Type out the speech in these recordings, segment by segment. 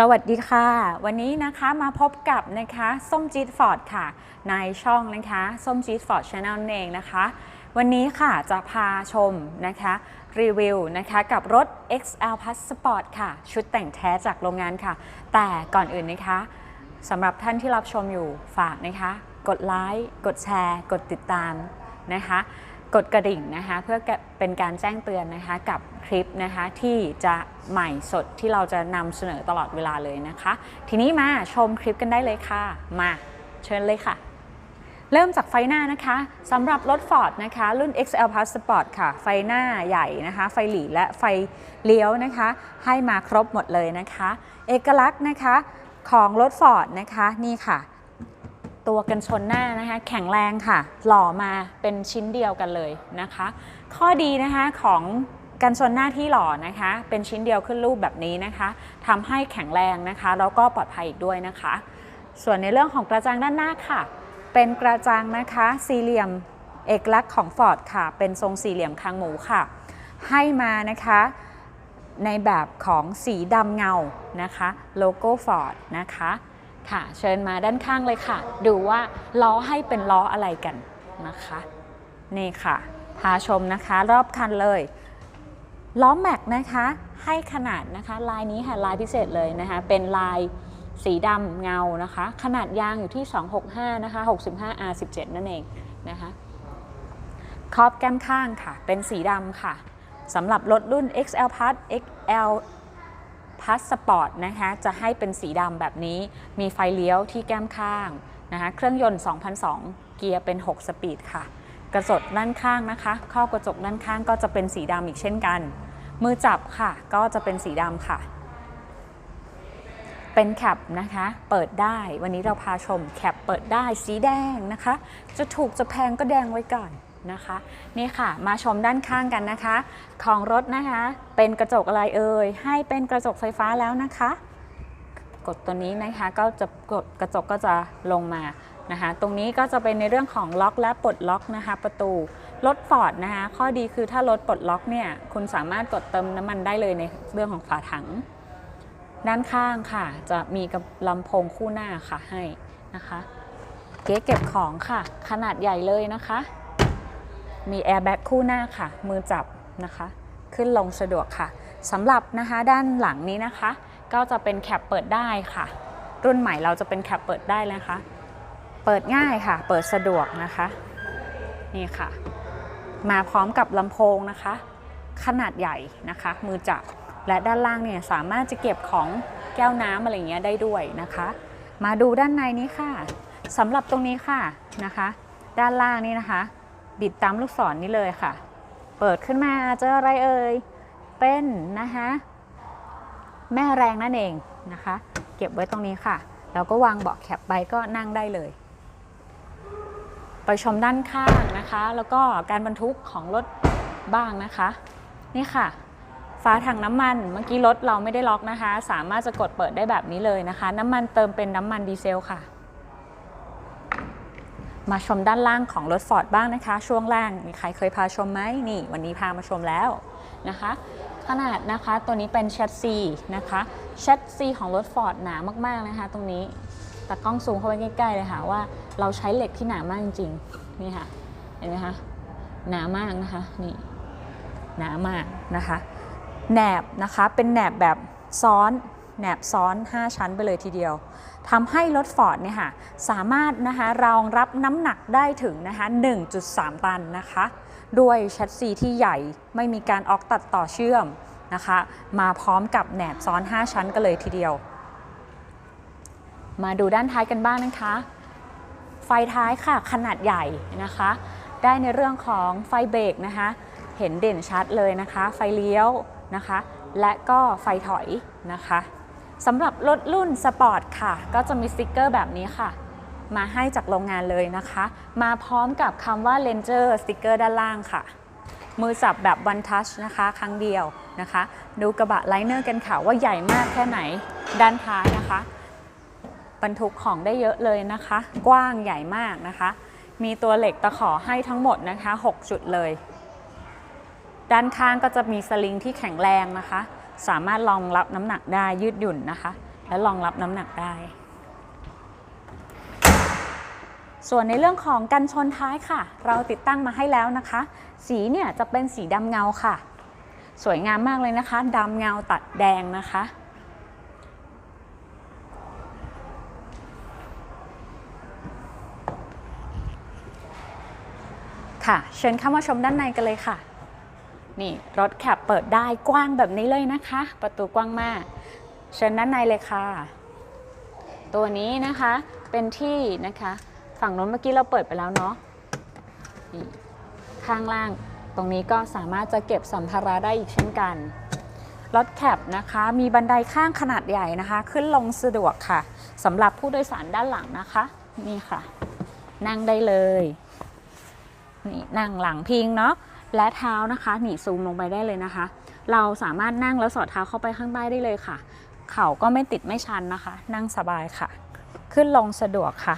สวัสดีค่ะ วันนี้นะคะมาพบกับนะคะส้มจีดฟอร์ดค่ะในช่องนะคะส้มจีดฟอร์ดชาแนลเองนะคะ วันนี้ค่ะจะพาชมนะคะรีวิวนะคะกับรถ XL Plus Sport ค่ะ ชุดแต่งแท้จากโรงงานค่ะ แต่ก่อนอื่นนะคะสำหรับท่านที่รับชมอยู่ฝากนะคะ กดไลค์กดแชร์ กดติดตามนะคะ กดกระดิ่งนะคะเพื่อเป็นการแจ้งเตือนนะคะกับคลิปนะคะที่จะใหม่สดที่เราจะนำเสนอตลอดเวลาเลยนะคะ ทีนี้มาชมคลิปกันได้เลยค่ะ มาเชิญเลยค่ะ เริ่มจากไฟหน้านะคะสำหรับรถ Ford นะคะรุ่น XL Plus Sport ค่ะ ไฟหน้าใหญ่นะคะ ไฟหลีและไฟเลี้ยวนะคะ ให้มาครบหมดเลยนะคะ เอกลักษณ์นะคะของรถ Ford นะคะนี่ค่ะ ตัวกันชนหน้านะคะแข็งแรงค่ะ หล่อมาเป็นชิ้นเดียวกันเลยนะคะ ข้อดีนะคะของกันชนหน้าที่หล่อนะคะ เป็นชิ้นเดียวขึ้นรูปแบบนี้นะคะทำให้แข็งแรงนะคะ แล้วก็ปลอดภัยอีกด้วยนะคะ ส่วนในเรื่องของกระจังด้านหน้าค่ะ เป็นกระจังนะคะสี่เหลี่ยมเอกลักษณ์ของ Ford ค่ะ เป็นทรงสี่เหลี่ยมคางหมูค่ะ ให้มานะคะในแบบของสีดำเงานะคะ โลโก้ Ford นะคะ ค่ะ เชิญมาด้านข้างเลยค่ะ ดูว่าล้อให้เป็นล้ออะไรกันนะคะ นี่ค่ะ พาชมนะคะรอบคันเลย ล้อแม็กนะคะ ให้ขนาดนะคะ ลายนี้ค่ะลายพิเศษเลยนะคะ เป็นลายสีดำเงานะคะ ขนาดยางอยู่ที่ 265 นะคะ 65 R17 นั่นเองนะคะครอบแก้มข้างค่ะ เป็นสีดำค่ะสำหรับรถรุ่น XL Plus XL พัสสปอร์ตนะคะจะให้เป็นสีดำแบบนี้ มีไฟเลี้ยวที่แก้มข้างนะคะเครื่องยนต์ 2002 เกียร์เป็น 6 สปีดค่ะ กระจกด้านข้างนะคะครอกระจกด้านข้างก็จะเป็นสีดำอีกเช่นกัน มือจับค่ะก็จะเป็นสีดำค่ะ เป็นแคปนะคะ เปิดได้วันนี้เราพาชมแคปเปิดได้สีแดงนะคะ จะถูกจะแพงก็แดงไว้ก่อน นะคะ นี่ค่ะ มาชมด้านข้างกันนะคะ ของรถนะคะ เป็นกระจกอะไรเอ่ย ให้เป็นกระจกไฟฟ้าแล้วนะคะ กดตัวนี้นะคะก็จะกดกระจกก็จะลงมานะคะ ตรงนี้ก็จะเป็นในเรื่องของล็อกและปลดล็อกนะคะ ประตู รถฟอร์ดนะคะ ข้อดีคือถ้ารถปลดล็อกเนี่ย คุณสามารถกดเติมน้ำมันได้เลยในเรื่องของฝาถัง ด้านข้างค่ะ จะมีกับลำโพงคู่หน้าค่ะให้นะคะ เก๊เก็บของค่ะ ขนาดใหญ่เลยนะคะ มีแอร์แบ็กคู่หน้าค่ะ มือจับนะคะ ขึ้นลงสะดวกค่ะสำหรับนะคะด้านหลังนี้นะคะ ก็จะเป็นแคปเปิดได้ค่ะ รุ่นใหม่เราจะเป็นแคปเปิดได้นะคะ เปิดง่ายค่ะ เปิดสะดวกนะคะ นี่ค่ะ มาพร้อมกับลำโพงนะคะ ขนาดใหญ่นะคะ มือจับและด้านล่างเนี่ยสามารถจะเก็บของแก้วน้ำอะไรเงี้ยได้ด้วยนะคะ มาดูด้านในนี้ค่ะสำหรับตรงนี้ค่ะนะคะ ด้านล่างนี่นะคะ บิดตามลูกศรนนี้เลยค่ะ เปิดขึ้นมาเจออะไรเอ่ย เป็นนะคะแม่แรงนั่นเองนะคะ เก็บไว้ตรงนี้ค่ะ แล้วก็วางเบาะแคปไปก็นั่งได้เลย ไปชมด้านข้างนะคะ แล้วก็การบรรทุกของรถบ้างนะคะ นี่ค่ะฝาถังน้ำมันเมื่อกี้รถเราไม่ได้ล็อกนะคะ สามารถจะกดเปิดได้แบบนี้เลยนะคะ น้ำมันเติมเป็นน้ำมันดีเซลค่ะ มาชมด้านล่างของรถฟอร์ดบ้างนะคะ ช่วงล่างมีใครเคยพาชมไหมนี่ วันนี้พามาชมแล้วนะคะ ขนาดนะคะตัวนี้เป็นแชสซีนะคะแชสซีของรถฟอร์ดหนามากๆนะคะ ตรงนี้แต่กล้องซูมเข้าไปใกล้ๆเลยค่ะว่าเราใช้เหล็กที่หนามากจริงๆนี่ค่ะเห็นไหมคะหนามากนะคะนี่หนามากนะคะแหนบนะคะเป็นแหนบแบบซ้อน แหนบซ้อน 5 ชั้นไปเลยทีเดียวทำให้รถฟอร์ดเนี่ยค่ะสามารถนะคะรองรับน้ำหนักได้ถึงนะคะ1.3 ตันนะคะ ด้วยแชสซีที่ใหญ่ไม่มีการออกตัดต่อเชื่อมนะคะ มาพร้อมกับแหนบซ้อน 5 ชั้นกันเลยทีเดียว มาดูด้านท้ายกันบ้างนะคะ ไฟท้ายค่ะขนาดใหญ่นะคะ ได้ในเรื่องของไฟเบรกนะคะ เห็นเด่นชัดเลยนะคะ ไฟเลี้ยวนะคะ และก็ไฟถอยนะคะ สำหรับรถรุ่นสปอร์ตค่ะ ก็จะมีสติกเกอร์แบบนี้ค่ะ มาให้จากโรงงานเลยนะคะ มาพร้อมกับคำว่า Ranger สติกเกอร์ด้านล่างค่ะ มือจับแบบ One Touch นะคะ ครั้งเดียวนะคะ ดูกระบะไลเนอร์กันค่ะว่าใหญ่มากแค่ไหนด้านท้ายนะคะ บรรทุกของได้เยอะเลยนะคะ กว้างใหญ่มากนะคะ มีตัวเหล็กตะขอให้ทั้งหมดนะคะ 6 จุดเลย ด้านข้างก็จะมีสลิงที่แข็งแรงนะคะ สามารถรองรับน้ำหนักได้ยืดหยุ่นนะคะ และรองรับน้ำหนักได้ ส่วนในเรื่องของกันชนท้ายค่ะ เราติดตั้งมาให้แล้วนะคะ สีเนี่ยจะเป็นสีดำเงาค่ะ สวยงามมากเลยนะคะดำเงาตัดแดงนะคะค่ะ เชิญเข้ามาชมด้านในกันเลยค่ะ นี่รถแคปเปิดได้กว้างแบบนี้เลยนะคะ ประตูกว้างมาก เชิญด้านในเลยค่ะ ตัวนี้นะคะเป็นที่นะคะ ฝั่งโน้นเมื่อกี้เราเปิดไปแล้วเนาะข้างล่างตรงนี้ก็สามารถจะเก็บสัมภาระได้อีกเช่นกันรถแคปนะคะ มีบันไดข้างขนาดใหญ่นะคะ ขึ้นลงสะดวกค่ะสำหรับผู้โดยสารด้านหลังนะคะ นี่ค่ะ นั่งได้เลย นี่นั่งหลังพิงเนาะ และเท้านะคะ หนีซูมลงไปได้เลยนะคะ เราสามารถนั่งแล้วสอดเท้าเข้าไปข้างใต้ได้เลยค่ะ เข่าก็ไม่ติดไม่ชันนะคะ นั่งสบายค่ะ ขึ้นลงสะดวกค่ะ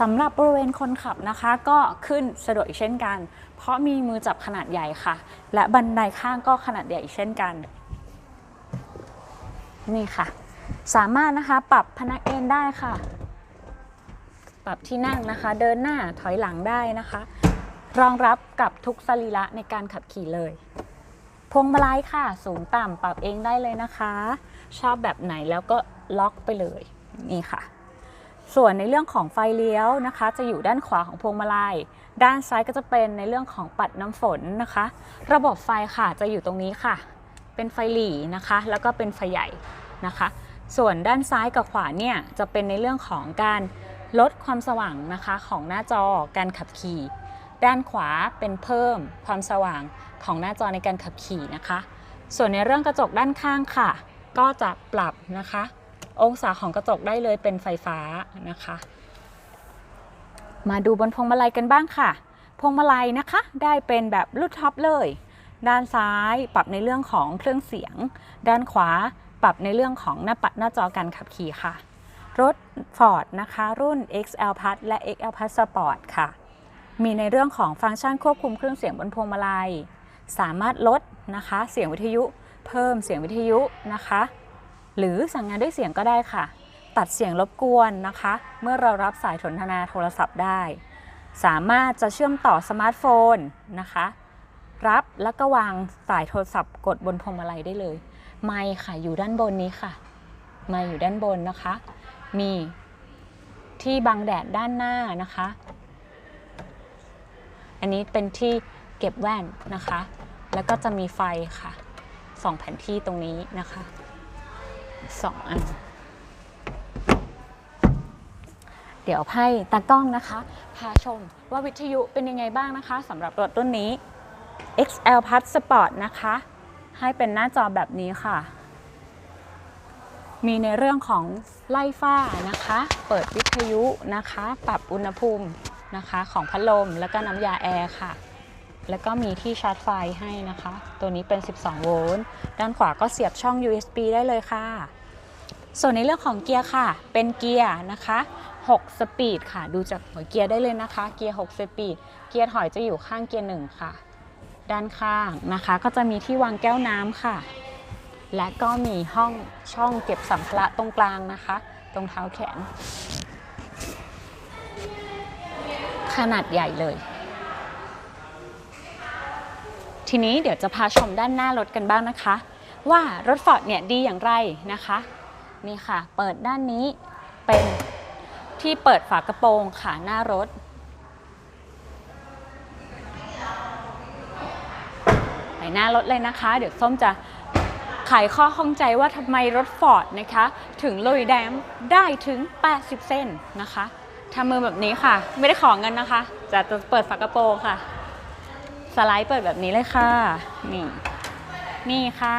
สำหรับบริเวณคนขับนะคะ ก็ขึ้นสะดวกอีกเช่นกัน เพราะมีมือจับขนาดใหญ่ค่ะ และบันไดข้างก็ขนาดใหญ่อีกเช่นกัน นี่ค่ะ สามารถนะคะปรับพนักเอนได้ค่ะ ปรับที่นั่งนะคะ เดินหน้าถอยหลังได้นะคะ รองรับกับทุกสรีระในการขับขี่เลย พวงมาลัยค่ะ สูงต่ำปรับเองได้เลยนะคะ ชอบแบบไหนแล้วก็ล็อกไปเลยนี่ค่ะ ส่วนในเรื่องของไฟเลี้ยวนะคะ จะอยู่ด้านขวาของพวงมาลัย ด้านซ้ายก็จะเป็นในเรื่องของปัดน้ำฝนนะคะ ระบบไฟค่ะจะอยู่ตรงนี้ค่ะ เป็นไฟหลีนะคะ แล้วก็เป็นไฟใหญ่นะคะ ส่วนด้านซ้ายกับขวาเนี่ยจะเป็นในเรื่องของการลดความสว่างนะคะของหน้าจอการขับขี่ ด้านขวาเป็นเพิ่มความสว่างของหน้าจอในการขับขี่นะคะ ส่วนในเรื่องกระจกด้านข้างค่ะ ก็จะปรับนะคะ องศาของกระจกได้เลยเป็นไฟฟ้านะคะ มาดูบนพวงมาลัยกันบ้างค่ะ พวงมาลัยนะคะ ได้เป็นแบบลูดท็อปเลย ด้านซ้ายปรับในเรื่องของเครื่องเสียง ด้านขวาปรับในเรื่องของหน้าปัดหน้าจอการขับขี่ค่ะ รถ Ford นะคะ รุ่น XL Plus และ XL Plus Sport ค่ะ มีในเรื่องของฟังก์ชันควบคุมเครื่องเสียงบนพวงมาลัย สามารถลดนะคะเสียงวิทยุเพิ่มเสียงวิทยุนะคะ หรือสั่งงานด้วยเสียงก็ได้ค่ะ ตัดเสียงรบกวนนะคะ เมื่อเรารับสายสนทนาโทรศัพท์ได้ สามารถจะเชื่อมต่อสมาร์ทโฟนนะคะ รับแล้วก็วางสายโทรศัพท์กดบนพวงมาลัยได้เลย ไมค์ค่ะอยู่ด้านบนนี้ค่ะไมค์อยู่ด้านบนนะคะ มีที่บังแดดด้านหน้านะคะ อันนี้เป็นที่เก็บแว่นนะคะ แล้วก็จะมีไฟค่ะสองแผนที่ตรงนี้นะคะสองอันเดี๋ยวให้ตากล้องนะคะ พาชมว่าวิทยุเป็นยังไงบ้างนะคะสำหรับรถรุ่นนี้ XL Plus Sport นะคะ ให้เป็นหน้าจอแบบนี้ค่ะ มีในเรื่องของไล่ฝ้านะคะ เปิดวิทยุนะคะ ปรับอุณหภูมิ นะคะของพัดลมแล้วก็น้ำยาแอร์ค่ะ แล้วก็มีที่ชาร์จไฟให้นะคะ ตัวนี้เป็น 12 โวลต์ด้านขวาก็เสียบช่อง USB ได้เลยค่ะ ส่วนในเรื่องของเกียร์ค่ะ เป็นเกียร์นะคะ 6 สปีดค่ะ ดูจากหัวเกียร์ได้เลยนะคะ เกียร์ 6 สปีด เกียร์ถอยจะอยู่ข้างเกียร์ 1 ค่ะ ด้านข้างนะคะก็จะมีที่วางแก้วน้ำค่ะ และก็มีห้องช่องเก็บสัมภาระตรงกลางนะคะ ตรงเท้าแขน ขนาดใหญ่เลย ทีนี้เดี๋ยวจะพาชมด้านหน้ารถกันบ้างนะคะ ว่ารถฟอร์ดเนี่ยดีอย่างไรนะคะ นี่ค่ะ เปิดด้านนี้เป็นที่เปิดฝากระโปรงค่ะหน้ารถ ไปหน้ารถเลยนะคะ เดี๋ยวส้มจะไขข้อข้องใจว่าทำไมรถฟอร์ดนะคะ ถึงลุยแดมได้ถึง 80เส้นนะคะ ทำมือแบบนี้ค่ะ ไม่ได้ขอเงินนะคะจะเปิดฝากระโปรงค่ะ สไลด์เปิดแบบนี้เลยค่ะ นี่ นี่ค่ะ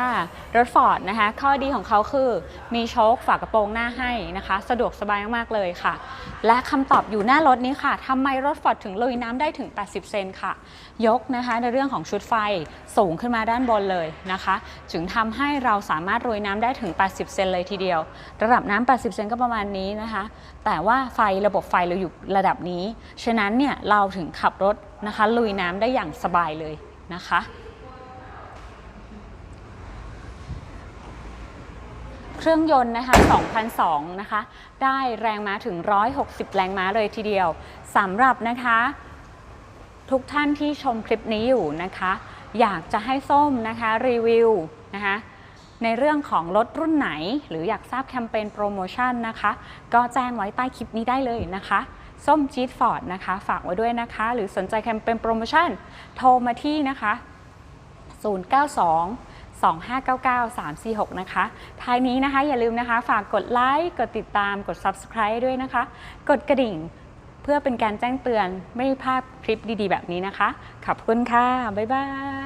รถฟอร์ดนะคะ ข้อดีของเขาคือมีโชคฝากระโปรงหน้าให้นะคะ สะดวกสบายมากๆเลยค่ะ และคำตอบอยู่หน้ารถนี้ค่ะทำไมรถฟอร์ดถึงลุยน้ำได้ถึง 80 เซนค่ะ ยกนะคะในเรื่องของชุดไฟสูงขึ้นมาด้านบนเลยนะคะจึงทำให้เราสามารถลุยน้ำได้ถึง 80 เซนเลยทีเดียว ระดับน้ำ 80 เซนก็ประมาณนี้นะคะ แต่ว่าไฟระบบไฟเราอยู่ระดับนี้ ฉะนั้นเนี่ยเราถึงขับรถนะคะลุยน้ำได้อย่างสบายเลยนะคะ เครื่องยนต์นะคะ2002นะคะ ได้แรงม้าถึง 160 แรงม้าเลยทีเดียวสำหรับนะคะ ทุกท่านที่ชมคลิปนี้อยู่นะคะ อยากจะให้ส้มนะคะรีวิวนะคะในเรื่องของรถรุ่นไหน หรืออยากทราบแคมเปญโปรโมชั่นนะคะ ก็แจ้งไว้ใต้คลิปนี้ได้เลยนะคะ ส้มจี๊ดฟอร์ดนะคะ ฝากไว้ด้วยนะคะ หรือสนใจแคมเปญโปรโมชั่น โทรมาที่นะคะ 092 2599 346 นะคะ ท้ายนี้นะคะอย่าลืมนะคะฝากกดไลค์ กดติดตาม กด Subscribe ด้วยนะคะ กดกระดิ่งเพื่อเป็นการแจ้งเตือนไม่พลาดคลิปดีๆ แบบนี้นะคะ ขอบคุณค่ะ บ๊ายบาย